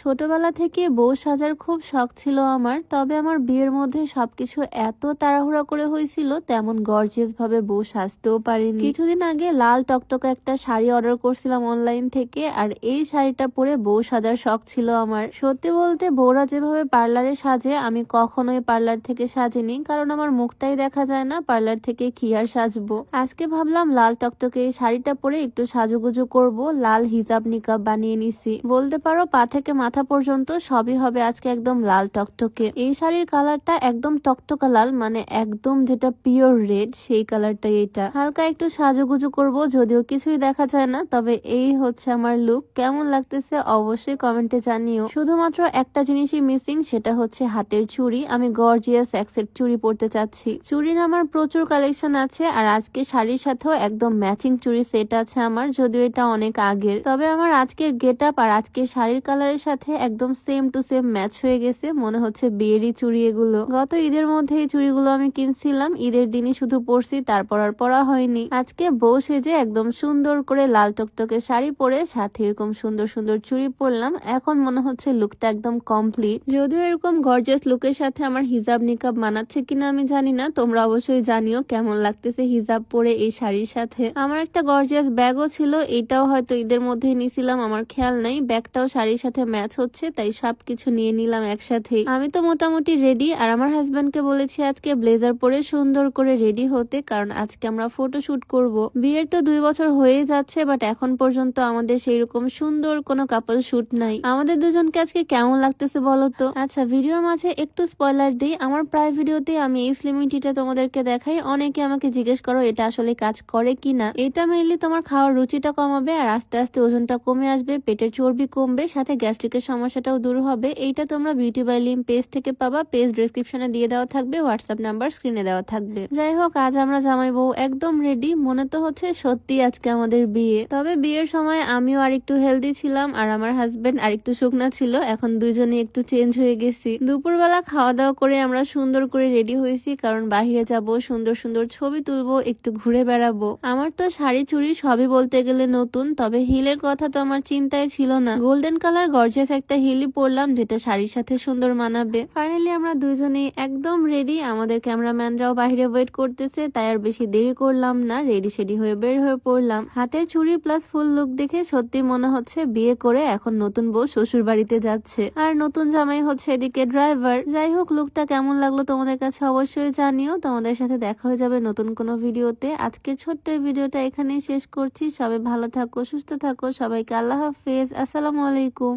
ছোটবেলা থেকে বউ সাজার খুব শখ ছিল আমার, তবে আমার বিয়ের মধ্যে সবকিছু এত তাড়াহুড়া করে হয়েছিল, তেমন গর্জিয়াস ভাবে বউ সাজতেও পারিনি। কিছুদিন আগে লাল টকটকে একটা শাড়ি অর্ডার করছিলাম অনলাইন থেকে, আর এই শাড়িটা পরে বউ সাজার শখ ছিল আমার। সত্যি বলতে, বউরা যেভাবে পার্লারে সাজে, আমি কখনোই পার্লার থেকে সাজিনি, কারণ আমার মুখটাই দেখা যায় না, পার্লার থেকে কি আর সাজবো। আজকে ভাবলাম লাল টকটকে এই শাড়িটা পরে একটু সাজুগুজু করব, লাল হিজাব নিকাব বানিয়ে নিছি। বলতে পারো, পা থেকে মাথা পর্যন্ত সবই হবে আজকে একদম লাল টকটকে। এই শাড়ির কালারটা একদম টকটকা লাল মানে একদম যেটা পিওর রেড সেই কালারটাই এটা। হালকা একটু সাজুগুজু করব, যদিও কিছুই দেখা যায় না, তবে এই হচ্ছে আমার লুক কেমন লাগতেছে অবশ্যই কমেন্টে জানিও। শুধুমাত্র একটা জিনিসই মিসিং সেটা হচ্ছে হাতের চুড়ি। আমি গর্জিয়াস এক সেট চুড়ি পরতে চাচ্ছি। চুড়ির আমার প্রচুর কালেকশন আছে, আর আজকে শাড়ির সাথেও একদম ম্যাচিং চুড়ি সেট আছে আমার, যদিও এটা অনেক আগের। তবে আমার আজকের গেট আপ আর আজকের শাড়ির কালারের সাথে একদম সেম টু সেম ম্যাচ হয়ে গেছে। মনে হচ্ছে বিয়েরই চুড়ি এগুলো। গত ঈদের মধ্যে এই চুড়িগুলো আমি কিনছিলাম। ঈদের দিনই শুধু পরছি, তারপর আর পরা হয়নি। আজকে বউ সেজে একদম সুন্দর করে লাল টকটকে শাড়ি পরে সাথে এরকম সুন্দর সুন্দর চুড়ি পরলাম। এখন মনে হচ্ছে লুকটা একদম কমপ্লিট যদিও এরকম গর্জিয়াস লুকের সাথে আমার হিজাব নিকাব মানাচ্ছে কিনা আমি জানি না। তোমরা অবশ্যই জানিও কেমন লাগতেছে হিজাব পরে এই শাড়ির সাথে। আমার একটা গর্জিয়াস ব্যাগও ছিল, এটাও হয়তো ঈদের মধ্যে নিছিলাম, আমার খেয়াল নাই। ব্যাগটাও শাড়ির সাথে ম্যাচ হচ্ছে, তাই সবকিছু নিয়ে নিলাম একসাথে আমি তো মোটামুটি রেডি আর আমার হাজবেন্ডকে বলেছি আজকে ব্লেজার পরে সুন্দর করে রেডি হতে, কারণ আজকে আমরা ফটো শুট করব। বিয়ের তো দুই বছর হয়ে যাচ্ছে বাট এখন পর্যন্ত আমাদের সেই রকম সুন্দর কোনো কাপল শুট নাই। আমাদের দুজনকে আজকে কেমন লাগতেছে বলো তো? আচ্ছা ভিডিওর মাঝে একটু স্পয়লার দিই। আমার প্রায় ভিডিওতে আমি এই স্লিমিটিটা তোমাদেরকে দেখাই। অনেকে আমাকে জিজ্ঞেস করো, এটা আসলে কাজ করে কিনা? এটা মেইনলি তোমার খাওয়ার রুচিটা কমাবে, আর আস্তে আস্তে ওজনটা কমে আসবে, পেটের চর্বি কমবে, সাথে গ্যাস্ট্রিকের সমস্যাটাও দূর হবে, এইটা তোমরা বিউটি বাই লিম পেজ থেকে পাবা। পেজ ডিসক্রিপশনে দিয়ে দেওয়া থাকবে হোয়াটসঅ্যাপ নাম্বার স্ক্রিনে দেওয়া থাকবে। যাই হোক, আজ আমরা জামাই বউ একদম রেডি মনে তো হচ্ছে সত্যি আজকে আমাদের বিয়ে। তবে বিয়ের সময় আমিও আর একটু হেলদি ছিলাম আর আমার হাজবেন্ড আর একটু শুকনা ছিল। এখন দুজনে একটু চেঞ্জ হয়ে গেছি। দুপুরবেলা খাওয়া দাওয়া করে আমরা সুন্দর করে রেডি হয়েছি, কারণ বাহিরে যাব, সুন্দর সুন্দর ছবি তুলবো, একটু ঘুরে বেড়াবো। আমার তো শাড়ি চুড়ি সবই বলতে গেলে নতুন, তবে হিলের কথা তো আমার চিন্তায় ছিল না। গোল্ডেন কালার গর্জিয়াস একটা হিলি পরলাম, যেটা শাড়ির সাথে সুন্দর মানাবে। ফাইনালি আমরা দুজনেই একদম রেডি আমাদের ক্যামেরাম্যানরাও বাইরে ওয়েট করতেছে, তাই আর বেশি দেরি করলাম না। রেডি সেডি হয়ে বের হয়ে পড়লাম। হাতের ছুরি প্লাস ফুল লুক দেখে সত্যি মনে হচ্ছে বিয়ে করে এখন নতুন বউ শ্বশুর বাড়িতে যাচ্ছে। আর নতুন জামাই হচ্ছে এদিকে ড্রাইভার যাই হোক লুকটা কেমন লাগল তোমাদের কাছে অবশ্যই জানিও। তোমাদের সাথে দেখা হয়ে যাবে নতুন কোনো ভিডিওতে। আজকের ছোট্ট ভিডিওটা এখানেই শেষ করছি। সবাই ভালো থাকো, সুস্থ থাকো। সবাইকে আল্লাহ হাফেজ। আসসালামু আলাইকুম।